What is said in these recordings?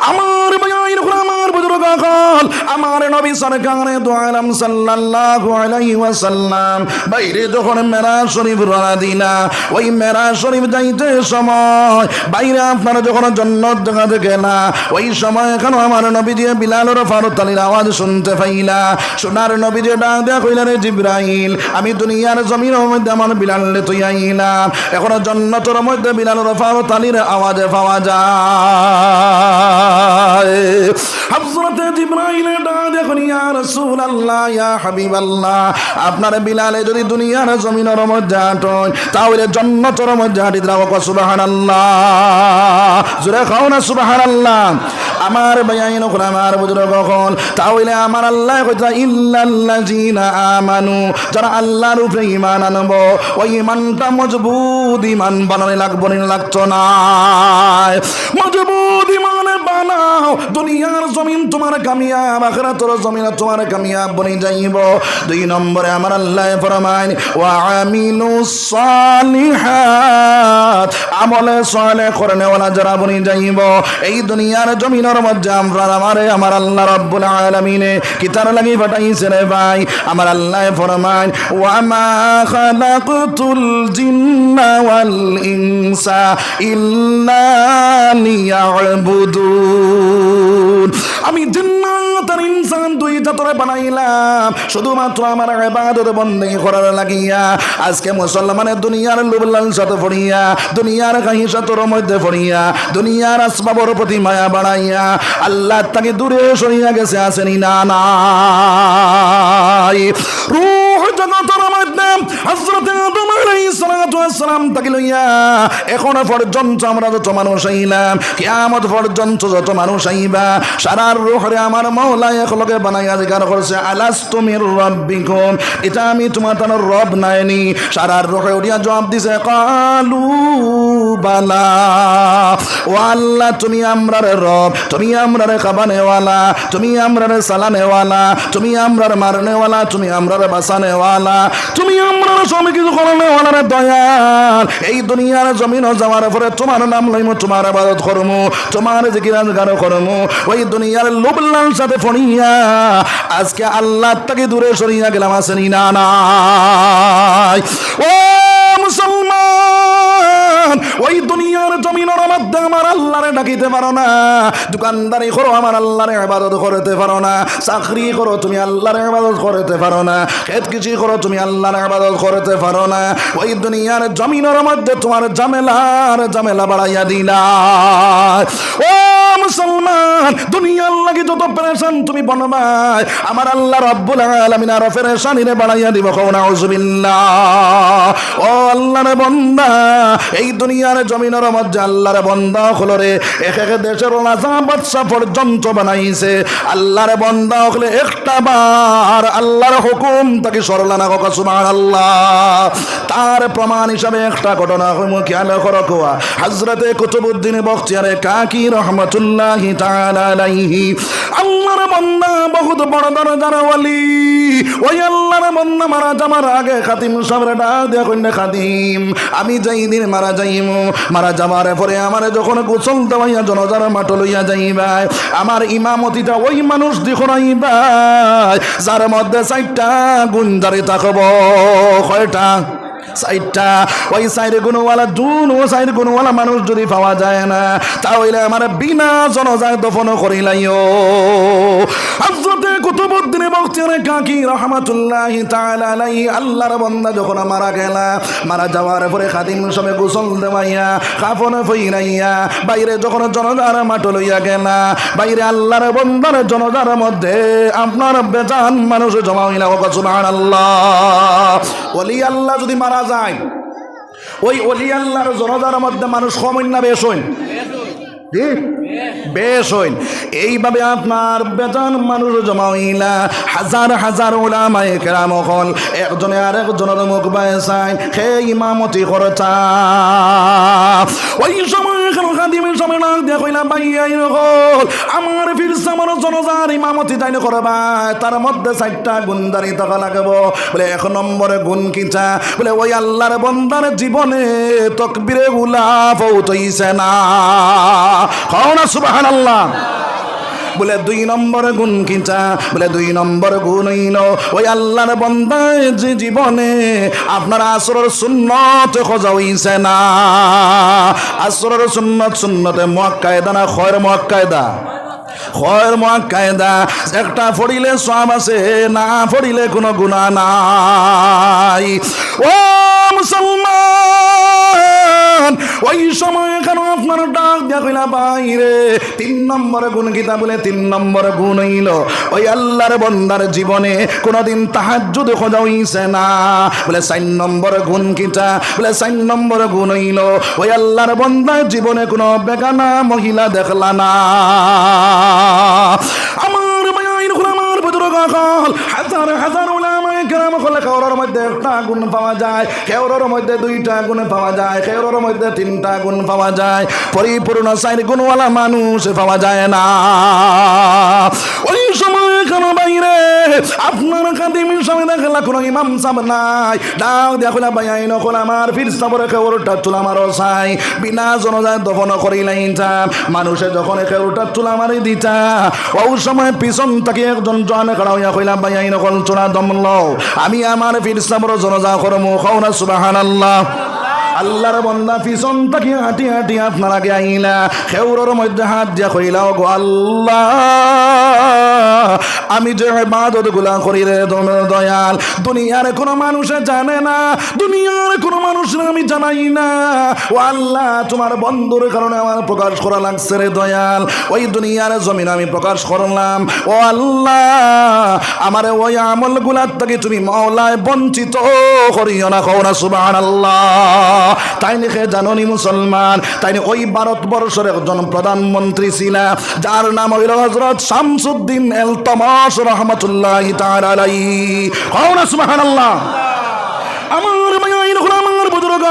আমার ভাইয়ের আমার নবী সরকারে দু আলম সাল্লাল্লাহু আলাইহি ওয়াসাল্লাম। বাইরে যখন শরীফ রওনা ওই শরীফ যাইতে সময় বাইরে আপনারা যখন ওই সময় এখন আমার নবী দিয়ে ফারতালির আওয়াজ শুনতে পাইলা। সোনার নবী যে ডাক দেয়া কইলা, রে জিব্রাইল, আমি দুনিয়ার জমিনের মধ্যে আমার বিলালে তুই আইলাম। এখন জন্নতর মধ্যে বিলালের ফারতালির আওয়াজে পাওয়া যায়। জিব্রাইল ডাক দেখুন, ইয়া রাসূলুল্লাহ, ইয়া হাবিবাল্লাহ। আপনার বিলালে যদি দুনিয়ার জমিনের মধ্যে আটয়, তাহলে মধ্যে হাঁটি দাও সুবহানাল্লাহ। সুবহানাল্লাহ। আমার তাহলে আমার আল্লাহ কইতা, ইল্লাল্লাযিনা আমানু যারা আল্লাহর উপরে ঈমান আনব ওই ঈমানটা মজবুত ঈমান লাগবো না লাগতো না। মজবুত ঈমান বানাও। দুনিয়ার জমিন তোমার কামিয়াব, আখিরাতের জমিন তোমার কামিয়াব বনে যাইব। দুই নম্বরে আমার আল্লাহ ফরমাইন, ওয়া আমিলুস সালিহাত আমলে সালেহ করনে ওয়ালা যারা বনে যাইব। এই দুনিয়ার জমিনের মধ্যে আমরা আমারে, আমার আল্লাহ রব্বুল আলামিনে কি তার লাগি পাঠাইছে রে ভাই? আমার আল্লাহ ফরমাইন, ওয়া মা খালাকতুল জিন্না ওয়াল ইনসা ইল্লা লিয়াবুদুন আমি জিন্নাত ইনসান দুইটা বানাইলাম। শুধুমাত্র আমার করার লাগিয়া। আজকে মুসলমানের দুনিয়ার লোবলাল সাথে দুনিয়ার মধ্যে পড়িয়া দুনিয়ার আসবাবর প্রতি মায়া বাড়াইয়া, আল্লাহ তাকে দূরে সরিয়া গেছে, আসেনি না নাই। রূহ জগতের সালাম তাকে লইয়া এখনও পর্যন্ত আমরা যত মানুষ আইলাম, কেয়ামত পর্যন্ত যত মানুষ আইবা সারার রোহরে আমার মহলা একলগে বানাইয়া জিকার করছে আলাস তুমির রাব্বিকুম, এটা আমি তোমার তার রব নাইনি সারার রোহে উঠিয়া জবাব দিছে, কালু বালা ও আল্লাহ, তুমি আমরার রব, তুমি আমরার খাবানেওয়ালা, তুমি আমরার সালানেওয়ালা তুমি আমরার মারনেওয়ালা, তুমি আমরার বাসানেওয়ালা তুমি আমরার সব কিছু এই দুনিয়ার জমিন যাওয়ার পরে তোমার নাম লইমু, তোমার আবাদত করমু, তোমার করমু। ওই দুনিয়ার সাথে ফড়িয়া আজকে আল্লাহ তাকে দূরে সরিয়া গেলাম আসেনি না নাই? ও ওই দুনিয়ার জমিনের মধ্যে আমার আল্লাহরে ডাকিতে পারো না। দোকানদারি করো, আমার আল্লাহরে ইবাদত করতে পারো না। চাকরি করো, তুমি আল্লাহরে ইবাদত করতে পারো না। খেত কিছু করো, তুমি আল্লাহর ইবাদত করতে পারো না। ওই দুনিয়ার জমিনের মধ্যে তোমার ঝামেলার ঝামেলা বাড়াইয়া দিলা। ও মুসলমান, দুনিয়ার লাগি যত পেরেশান তুমি বনবাই, আমার আল্লাহ রব্বুল আলামিন আর পেরেশানিরে বাড়াইয়া দিব, কও নাউজুবিল্লাহ। ও আল্লাহর বন্দা, এই দুনিয়ার জমিনের মধ্যে আল্লাহর বন্দা হলো রে, এক দেশের রাজা বাদশা পর্যন্ত বানাইছে। আল্লাহর বন্দা হলে একটা বার আল্লাহর হুকুম তাকে সরলা না কাকা সুমান আল্লাহ তার প্রমাণ হিসাবে একটা ঘটনা খেয়াল করো কোয়া। হজরতে কুতুবুদ্দিন বখতিয়ারে কাকি রহমতুল্লাহ তালাইহি আল্লাহর বন্দা বহুত বড় দরজার ওয়ালি। ওই আল্লাহর বন্দা মারা যাবার আগে খাতিম সামনে ডাক কন্যা খাতিম আমি যাই দিন মারা যাইম, মারা যাবার পরে আমার যখন গোসল দেওয়াইয়া জনজার মাঠ লইয়া যাইবাই, আমার ইমামতিটা ওই মানুষ দেখাইবাই যার মধ্যে চারটা গুঞ্জারি থাকব, কয়টা? সাইডটা। ওই সাইডে গুণওয়ালা, দুন ও সাইড মানুষ যদি পাওয়া যায় না, তাহলে আমার বিনা জনজায় দফন করিলাইও। কাকি আল্লাহর যখন মারা গেলা, মারা যাওয়ার পরে সবে বাইরে যখন জনজার মাঠ লইয়া গেলা, বাইরে আল্লাহর বন্দার জনজার মধ্যে আপনার বেজান মানুষ জমা হইলা সুবহানাল্লাহ। ওলি আল্লাহ যদি মারা যায়, ওই অলি আল্লাহর জনজার মধ্যে মানুষ কমেন না বেশ হইন? বেশ হইন এইভাবে আপনার বেজান মানুষ জমা হইলা হাজার হাজার ওলামায়ে কেরাম হল। একজনে আর একজনের মুখ সেই ইমামতি করতা ওই সময় খাদিমের সময় নাক দিয়া কইলা বাইয়াই হল, আমার আমার জনজার ইমামতি তাই করবা। তার মধ্যে চারটা গুণদারি থাকা লাগবো। বলে, এক নম্বরে গুণ কিটা বলে, ওই আল্লাহর বন্দার জীবনে তকবিরে গুলা পৌঁছইছে না। কওনা সুবহানাল্লাহ। বলে, দুই নম্বর গুণ কিটা বলে, দুই নম্বর গুণ ইন ওই আল্লাহর বন্দায় যে জীবনে আপনার আসরের সুন্নত খোঁজা হইছে না। আসরের সুন্নত, সুন্নতে মোয়াক্কায়দা না, খয়ের মোয়াক্কায়দা? খয়ের মোয়াক্কায়দা একটা ফড়িলে সব আছে, না ফড়িলে কোনো গুণা নাই। ও মুসলমান, ওই সময় কেন আপনার ডাক দিয়া কইলা বাইরে তিন নম্বর গুণ গীতা বলে, তিন নম্বর গুণ হইল, ওই আল্লাহর বন্দার জীবনে কোনোদিন তাহাজ্জুদ খোঁজা হইছে না। বলে, চার নম্বর গুণ গীতা বলে, চার নম্বর গুণ হইল, ওই আল্লাহর বন্দার জীবনে কোনো বেগানা মহিলা দেখলা না। আমার মায়ের আমার হাজার হাজার ওলামায় গ্রাম খোলে মধ্যে একটা গুণ পাওয়া যায়, কেউরের মধ্যে দুইটা গুণ পাওয়া যায়, কেউরের মধ্যে তিনটা গুণ পাওয়া যায়, পরিপূর্ণ সাইন গুণওয়ালা মানুষ পাওয়া যায় না। ওই সময় কেন বাইরে। আপনার কাদিমের সময় দেখলা কোনো ইমাম সাব নাই। ডাক দিয়া খোলা বাইয়াই নকল আমার, ফির সাবরে কেউরটা চুলা মারো চাই। বিনা জনজায় দফন করিলাইতা মানুষে যখন কেউরটা চুলা মারি দিতা, ও সময় পিছন তাকে একজন জনে খাড়া হইয়া কইলাম বাইয়াই নকল চোরা দমল আমি আমার ফির সাবর জনজা করমু খাওনা সুবাহান আল্লাহ আল্লাহর বন্দা পিছন তাকে হাঁটি হাঁটি আপনার আগে আইলা, খেউরের মধ্যে হাত দিয়া কইলাও গো আল্লাহ! আমি যে বাদতগুলা করি রে তোমার দয়াল। দুনিয়ার কোনো মানুষে জানে না, দুনিয়ার কোনো আমি জানাই না। ও আল্লাহ, তোমার বন্ধুর কারণে আমার প্রকাশ করা লাগছে রে দয়াল। ওই দুনিয়ার জমিন আমি প্রকাশ করলাম। ও আল্লাহ, আমার ওই আমলগুলার থেকে তুমি বঞ্চিত করিও না না সুবাহ আল্লাহ তাই লিখে জাননি মুসলমান, তাই ওই ভারতবর্ষের একজন প্রধানমন্ত্রী ছিল যার নাম হইল হজরত শামসুদ্দিন এল তমাস রহমতুল্লাহ তালাই কও না সুবাহ আমার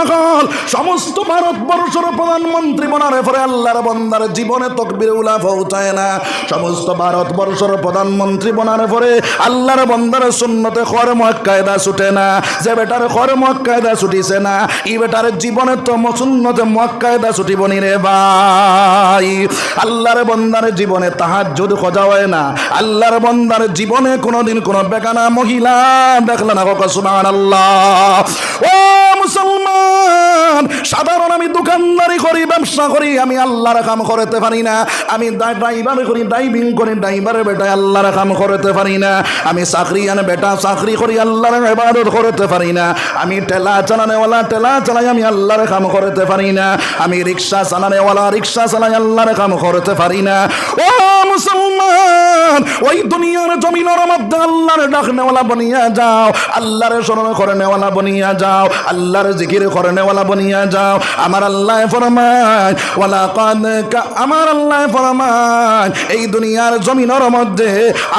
কাল সমস্ত ভারতবর্ষের প্রধানমন্ত্রী বনার পরে আল্লাহর বন্দার জীবনে তকবির উলা পৌঁছায় না। সমস্ত ভারতবর্ষের প্রধানমন্ত্রী বনার পরে আল্লাহর বন্দার সুন্নতে খর মক্কায়দা ছুটে না। যে বেটার খর মক্কায়দা ছুটিছে না, ই বেটার জীবনে তো সুন্নতে মক্কায়দা ছুটিব নি রে ভাই। আল্লাহর বন্দার জীবনে তাহার যদি খোঁজা হয় না। আল্লাহর বন্দার জীবনে কোনোদিন কোনো বেকানা মহিলা দেখলে না কাকা সুবাহ আল্লাহ ও মুসলমান! সাধারণ আমি দোকানদারি করি, ব্যবসা করি, আমি আল্লাহর কাম করতে পারি না। আমি ড্রাইভার করি, ড্রাইভিং করি, ড্রাইভারের বেটা আল্লাহর কাম করতে পারি না। আমি চাকরি আনে বেটা, চাকরি করি, আল্লাহর ইবাদত করতে পারি না। আমি টেলা চালানেওয়ালা টেলা চালাই আমি আল্লাহর কাম করতে পারি না। আমি রিক্সা চালানেওয়ালা, রিক্সা চালাই আল্লাহর কাম করতে পারি না। ও মুসলমান, ওই দুনিয়ার জমিনের মধ্যে আল্লাহর ডাক নেওয়ালা বনিয়া যাও, আল্লাহর স্মরণ করে নেওয়ালা বনিয়া যাও, আল্লাহর জিকির করে নেওয়ালা বনিয়া যাও। আমার আল্লাহ ফরমায় ওয়ালা কাদ আমার আল্লাহ ফরমায়, এই দুনিয়ার জমিনের মধ্যে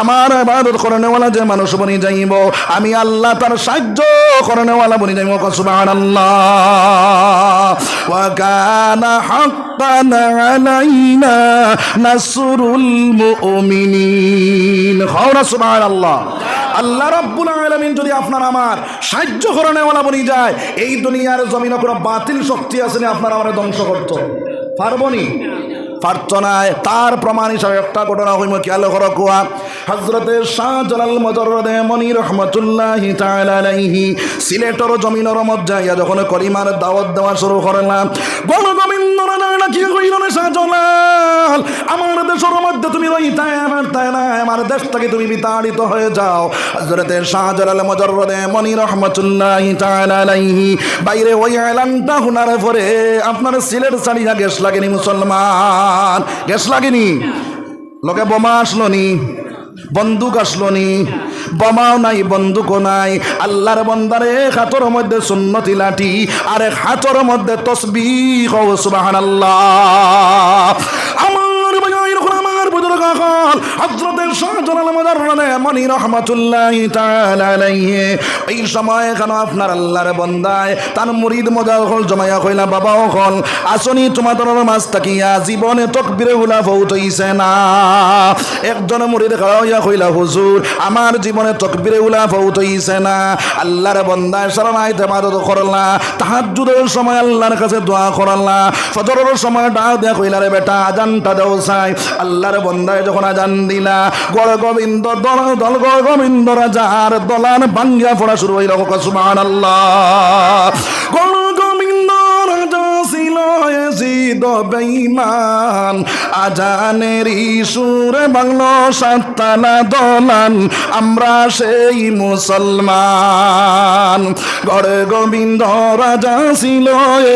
আমার ইবাদত করে নেওয়ালা যে মানুষ বনি যাইব, আমি আল্লাহ তার সাহায্য করে নেওয়ালা বনি যাইব। সুবহানাল্লাহ। ওয়া কানা হাক্কান আলাইনা নাসরুল মুমিনিন। খাওরা সুবহানাল্লাহ। আল্লাহ রাব্বুল আলামিন যদি আপনার আমার সাহায্য করে নেওয়ালা বনি যায়, এই দুনিয়ার জমিনে বাতিল শক্তি আছে আপনার আমার ধ্বংস করতো। পারবনি প্রার্থনায় তার প্রমাণ হিসাবে একটা ঘটনা হইম, খেয়াল করো কুয়া। হজরতে শাহজালাল মজরদে মনি রহমতুল্লাহ আলাইহি সিলেটর জমিনর মধ্যে ইয়া যখন করিমার দাওয়াত দেওয়া শুরু করলাম গণ গোবিন্দ কি কইল রে শাহজালাল আমার দেশের মধ্যে তুমি আমার তাই না? আমার দেশ থেকে তুমি বিতাড়িত হয়ে যাও। হজরতে শাহজালাল মজরদে মনি রহমতুল্লাহ আলাইহি। বাইরে ওই এলানটা হুনার পরে আপনার সিলেট ছাড়িয়া গ্যাস লাগেনি মুসলমান। গ্যাস লাগেনি? লোকে বোমা আসলো নি? বন্দুক আসলো নি? বোমাও নাই, বন্দুকও নাই। আল্লাহর বন্দারে হাতর মধ্যে সুন্নতি লাঠি, আর এক হাতর মধ্যে তসবি আল্লাহ আমার আমার বুজুর্গ হজরতের শাহজালাল রহমাতুল্লাহ তালাইহে এই সময় কেন আপনার তার মুরিদ হল কইলা, বাবাও হল। আসনি মাছ তাকিয়া জীবনে হুলা না। একজন মুরিদ খাওয়া কইলা, হুজুর, আমার জীবনে তকবিরে উলা ফৌত হইছে না। আল্লাহর বন্দায় শরণাইতে মাদত করলা তাহাজ্জুদের সময় আল্লাহর কাছে দোয়া করলা ফজরের সময় ডাক দেয়া কইলা, রে বেটা, আজানটা দেও চাই আল্লাহর বন্দায় যখন আজান দিলা গড় গোবিন্দ, দল দল গড় গোবিন্দ রাজার দলান ভাঙ্গিয়া পড়া শুরু হইল। সুবহানাল্লাহ। আল্লাহ ছিল এজিদ বেঈমান। আজানের সুরে বাংলো সাততালা দলান। আমরা সেই মুসলমান। গড়ে গোবিন্দ রাজা ছিল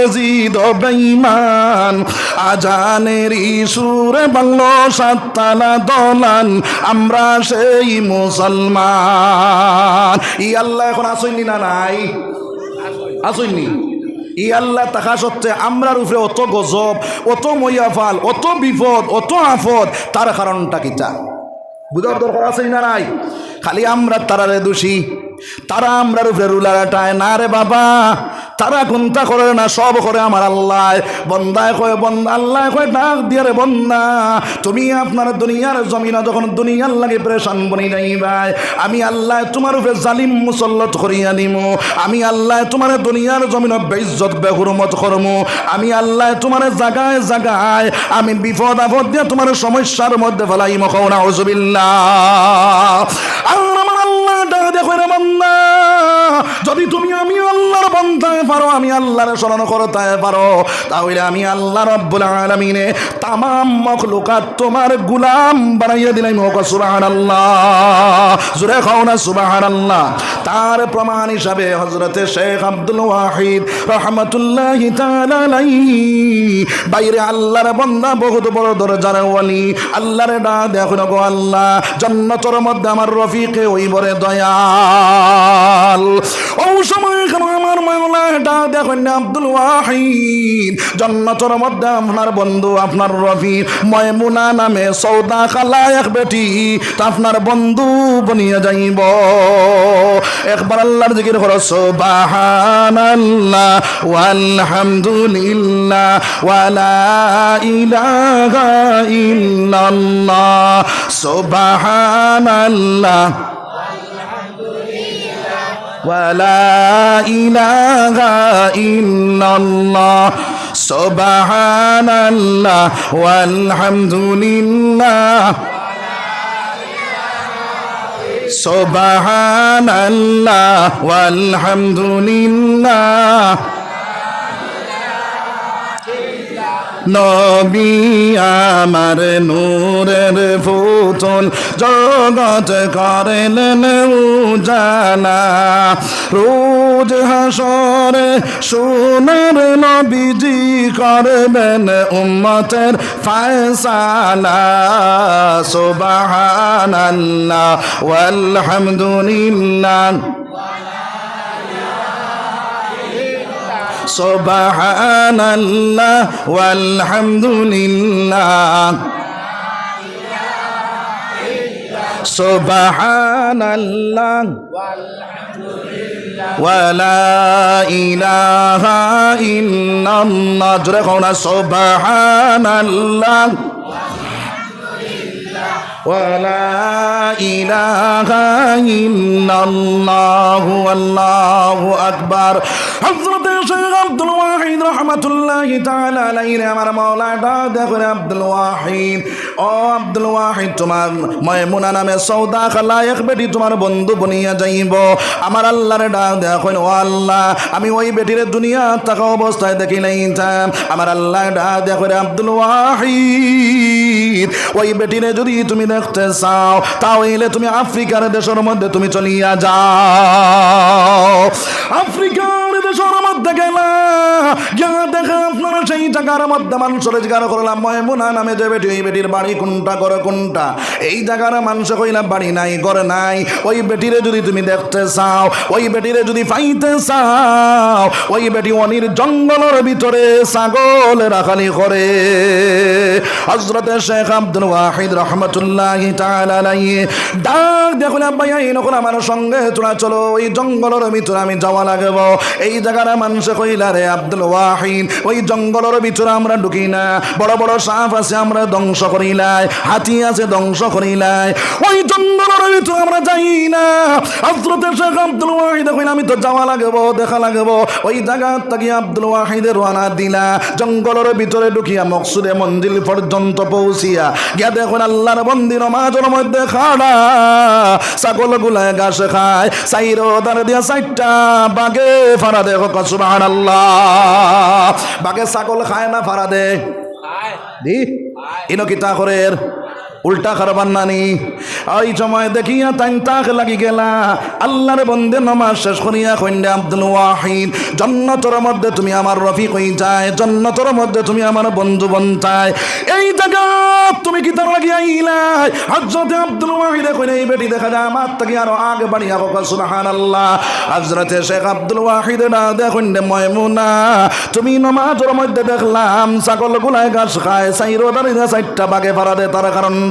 এজিদ বেঈমান। আজানের সুরে বাংলো সাততালা দলান। আমরা সেই মুসলমান। ই আল্লাহ এখন আসইনি না নাই? আসইনি ই আল্লাহ তাহা সত্ত্বে আমরার উপরে অত গজব, অত মৈয়াফাল অত বিপদ, অত আফদ তার কারণটা কিতা? বুঝার দরকার আছে না নাই? খালি আমরা তারারে দোষী। তারা আমরার উপরে রুলারাটায় না রে বাবা, তারা কোনটা করে না, সব করে আমার আল্লাহ। বন্দায় কয় বন্দা আল্লাহ কয় ডাক দিয়ে রে বন্দা, তুমি আপনার দুনিয়ার জমিনা যখন দুনিয়ার লাগে প্রেশান বনি নাই ভাই, আমি আল্লাহ তোমার উপরে জালিম মুসল্লত করিয়া দিম। আমি আল্লাহ তোমার দুনিয়ার জমিন বেইজ্জত, বেহুরমত করমু। আমি আল্লাহ তোমার জাগায় জাগায়, আমি বিপদ আপদ দিয়ে তোমার সমস্যার মধ্যে ফেলাই মকৌনা হজবিল্লা ডাক দেখো রে বন্দা যদি তুমি আমি আল্লাহর বন্ধায় পারো, আমি আল্লাহর স্মরণ করতে পারো, তাহলে আমি আল্লাহ রব্বুল আলমিনে তামাম মখলুকাত তোমার গুলাম বানাইয়া দিলাম। হোক সুবাহান আল্লাহ জুড়ে খাও না সুবাহান আল্লাহ তার প্রমাণ হিসাবে হজরতে শেখ আব্দুল ওয়াহিদ রহমতুল্লাহ বাইরে আল্লাহর বন্দা, বহুত বড় দরজার ওয়ালি, আল্লাহরে ডা দেখো গো আল্লাহ, জন্নতর মধ্যে আমার রফিকে ওই বরে দয়াল। ও সময় কেন আমার মাওলা ডা দেখো না আব্দুল ওয়াহিদ। জন্নতর মধ্যে আপনার বন্ধু, আপনার রফি ময়মুনা নামে সৌদা খালা এক বেটি, তা আপনার বন্ধু বনিয়ে যাইব। একবার আল্লাহর জিকির করো, সুবহানাল্লাহ, ওয়ালহামদুলিল্লাহ, ওয়ালা ইলাহা ইল্লাল্লাহ, সুবহানাল্লাহ। ولا إله إلا الله. سبحان الله والحمد لله. سبحان الله والحمد لله. নবী আমার নূরের ফুতল জগৎ করেন উজালা। রোজ হাসরে সোনার নবীজি করবেন উম্মতের ফায়সালা। সুবহানাল্লাহ, ওয়ালহামদুলিল্লাহ। সুবহানাল্লাহ ওয়ালহামদুলিল্লাহ। সুবহানাল্লাহ ওয়ালহামদুলিল্লাহ ওয়ালা ইলাহা ইল্লাল্লাহ। জোরে কোনা সুবহানাল্লাহ। ولا إله إلا الله والله أكبر حضرت الشيخ عبد الواحد رحمة الله تعالى عليه আমার মাওলাটা দেখো রে আব্দুল ওয়াহিদ ও আব্দুল ওয়াহিদ তোমার ময়মুনা নামে সৌদা খালা এক বেটি তোমার বন্ধু বনিয়া যাইব আমার আল্লাহরে ডাক দেখো ও আল্লাহ আমি ওই বেটির দুনিয়া থাকা অবস্থায় দেখি নাই আমার আল্লাহ ডাক দেখো রে আব্দুল ওয়াহিদ ওই বেটিরে যদি তুমি দেখতে চাও তাহলে তুমি আফ্রিকার দেশের মধ্যে তুমি চলিয়া যাও। আফ্রিকার দেশের মধ্যে আপনারা সেই জায়গার মধ্যে মানুষের জিজ্ঞাসা করলাম। ময়মুনা নামে যে বেটি, ওই বেটির বাড়ি কোনটা করে কোনটা? এই জায়গার মানুষ কইলাম বাড়ি নাই, ঘরে নাই। ওই বেটিরে যদি তুমি দেখতে চাও, ওই বেটিরে যদি পাইতে চাও, ওই বেটি অনির জঙ্গলের ভিতরে ছাগল রাখালি করে। হজরতে শেখ আব্দুল ওয়াহিদ রহমতুল্লাহ ডাক দেখুন ভাইয়া নকল আমার সঙ্গে তোরা চলো, ওই জঙ্গলের ভিতরে আমি যাওয়া লাগব। এই জায়গার মানুষ কইলা, রে আব্দুল ওয়াহিদ, ওই জঙ্গলের ভিতরে আমরা ঢুকি না। বড় বড় সাপ আছে, আমরা ধ্বংস করিলাই হাতি আছে, ধ্বংস করিলাই ওই জঙ্গলের ভিতরে আমরা যাই না। হজরতে শেখ আব্দুল ওয়াহিদ কইলা, আমি তো যাওয়া লাগব, দেখা লাগব। ওই জায়গা থেকে আব্দুল ওয়াহিদের রানা দিলা। জঙ্গলের ভিতরে ঢুকিয়া মকসুদে মন্দির পর্যন্ত পৌঁছিয়া। গিয়া দেখুন, আল্লাহর বন্দির মাঝের মধ্যে খাড়া ছাগল গুলায় ঘাস খায় সাইর দার দিয়া সাইটটা বাগে ফারা দে আল্লাহ বাগে ছাগল খায় না ফারা দে। দি? ইনো কিতা করে উল্টা খারাপ নানি। ওই সময় দেখিয়া তাই তাক লাগি গেলা। আল্লাহর বন্দে নমাজ শেষ করিয়া কন্যা আব্দুল ওয়াহিদ, জন্নতর মধ্যে তুমি আমার রফিক হই যায় জন্নতর মধ্যে তুমি আমার বন্ধু বন্ধায় এই জায়গা তুমি কি তার লাগিয়া ইলাই হজরতে আব্দুল ওয়াহিদ কইলে, এই বেটি দেখা যায় আমার থেকে আরও আগে বাড়িয়া হোক সুবহান আল্লাহ হজরতে শেখ আব্দুল ওয়াহিদ না দেখুন ময়মুনা, তুমি নমাজের মধ্যে দেখলাম ছাগল গুলায় ঘাস খায়, সাইরো দাঁড়িয়ে চারটা বাগে ফারা দে, তার কারণটা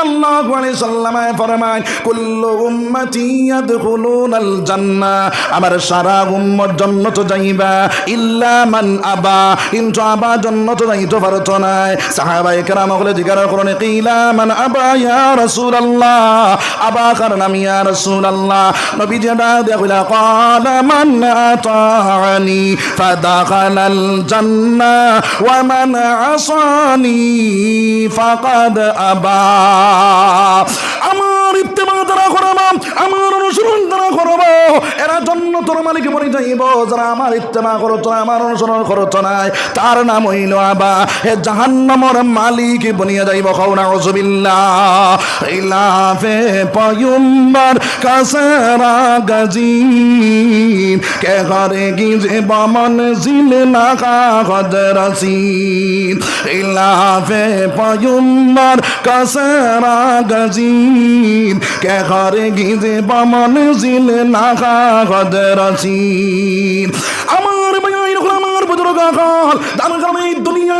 সাল্লাল্লাহু আলাইহি সাল্লামায় ফরমায়, কুল্লু উম্মতি ইয়াদখুলুনাল জান্নাহ আমার সারা উম্মত জান্নাত যাইবা ইল্লা আবা কিন্তু আবা জান্নাত যাইতে পারতো নাই সাহাবায়ে কেরাম হলে জিজ্ঞাসা করনে কিলা মান আবা ইয়া রাসূলুল্লাহ আবা কারণ আমি ইয়া রাসূলুল্লাহ নবী যেটা দেখলা ক্বালা মান আতানি ফাদাখালাল জান্নাহ ওয়া মান আসানি ফাকাদ আবা আমার ইত্তেমা তারা করব, আমার অনুসরণ তারা করব। এরা জন্য তোর মালিক মরে যাইব, যারা আমার ইত্তেমা করতো না, আমার অনুসরণ করতো নাই তার নাম হইল আবা। হে জাহান্নামর মালিক বনিয়া যাইব কৌনা রসবিল্লা ইলাফে পয়ুম্বার কাসারা গাজিন, কে ঘরে গিজে বামন জিল না কাগজ রসিদ ইলাফে পয়ুম্বার কাসারা গাজিন, কে ঘরে গিজে বামন জিল না গদরাসি আমার ভাই আমার বুজুর্গ কাল তার কারণে এই দুনিয়ার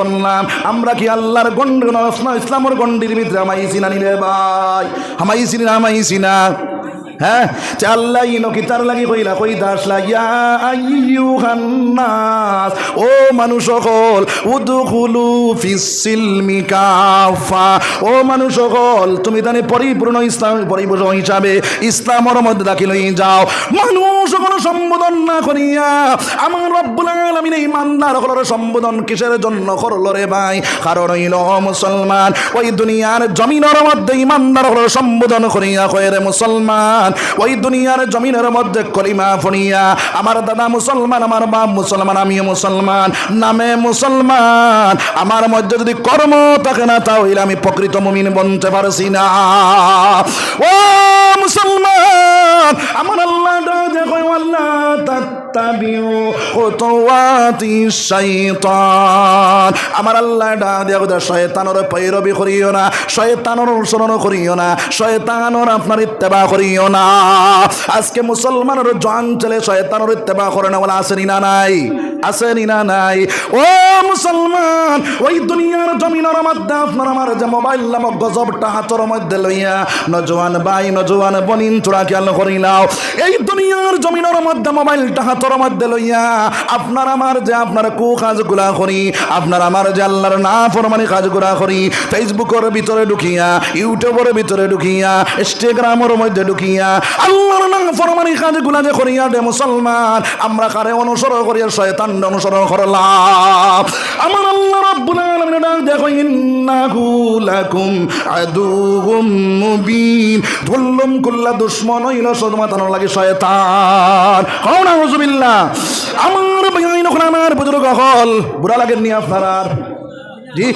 বললাম, আমরা কি আল্লাহর গন্ড ইসলামের গন্ডির ভিতরে? আমাইছি না নিলে ভাই আমাইছি না আমাইছি না হ্যাঁ তুমি জানি পরিপূর্ণ ইসলাম, পরিপূর্ণ হিসাবে ইসলামের মধ্যে দাখিল যাও। মানুষ সকল সম্বোধন না করিয়া আমার রব্বুল আলামিন এই মান্দার হলর সম্বোধন কিসের জন্য করল রে ভাই? কারণ হইল মুসলমান। ওই দুনিয়ার জমিনের মধ্যে ইমানদার হলর সম্বোধন করিয়া কয় রে মুসলমান, ওই দুনিয়ার জমিনের মধ্যে কলিমা ফনিয়া আমার দাদা মুসলমান, আমার বাপ মুসলমান, আমিও মুসলমান, নামে মুসলমান। আমার মধ্যে যদি কর্ম থাকে না, তাহলে আমি প্রকৃত মুমিন বনতে পারছি না। ও মুসলমান! আমার আল্লাহ দেখো আল্লাহ তাত্তাবিউ খুতুওয়াতি শাইতান আমার আল্লাহ ডাক দিয়া শয়তানের পৈরবি করিও না, শয়তানের অনুসরণ করিও না, শয়তানের আপনার ইত্তেবা করিও না। আজকে মুসলমানের জন ছেলে শয়তানের ইত্তেবা করে না বলে আসেনি না নাই? আসেনি না নাই? ও মুসলমান, ওই দুনিয়ার জমিনের মধ্যে আপনার আমার যে মোবাইল নামক গজবটা হাতর মধ্যে লইয়া নজওয়ান বাই নজওয়ান বনিন চূড়া খেয়াল করিলাও। এই দুনিয়ার জমিনের মধ্যে মোবাইলটা হাতর মধ্যে লইয়া, আপনার আমার যে আপনার কু কাজগুলা করি, আপনার আমার যে আল্লাহর না ফরমানি কাজগুলা করি, ফেসবুকের ভিতরে ঢুকিয়া, ইউটিউবের ভিতরে ঢুকিয়া, ইনস্টাগ্রামের মধ্যে ঢুকিয়া, আল্লাহর না ফরমানি কাজগুলা যে করিয়া দে মুসলমান, আমরা কারে অনুসরণ করিয়া শয়তান অনুসরণ করলাম। আমার আল্লাহ আলামিন দেখো ইন্নাহু লাকুম আদুউম মুবিন। ধুল্লুম কুল্লা দুশ্মন হইল শুধুমাত্র লাগে শয়তান। হও না হুজুবিল্লাহ আমার আমার বুজুর্গ হল বুড়া লাগেননি আপনার জি।